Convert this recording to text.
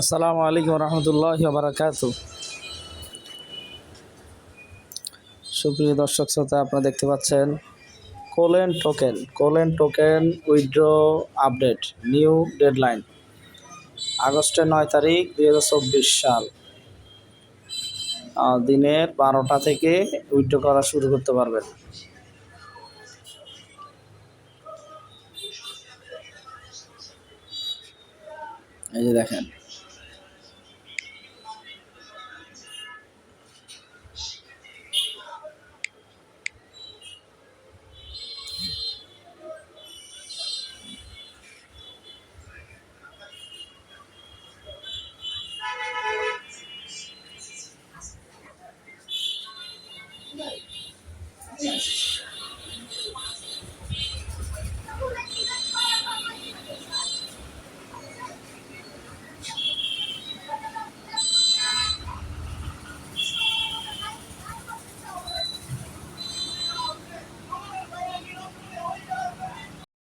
আসসালামু আলাইকুম রহমতুল্লাহ বারাকাত সুপ্রিয় দর্শক শ্রোতা, আপনারা দেখতে পাচ্ছেন colon token colon token withdraw update new deadline আগস্টের নয় তারিখ, দুই হাজার চব্বিশ সাল। দিনের বারোটা থেকে উইথড্র করা শুরু করতে পারবেন। এই যে দেখেন Jesus.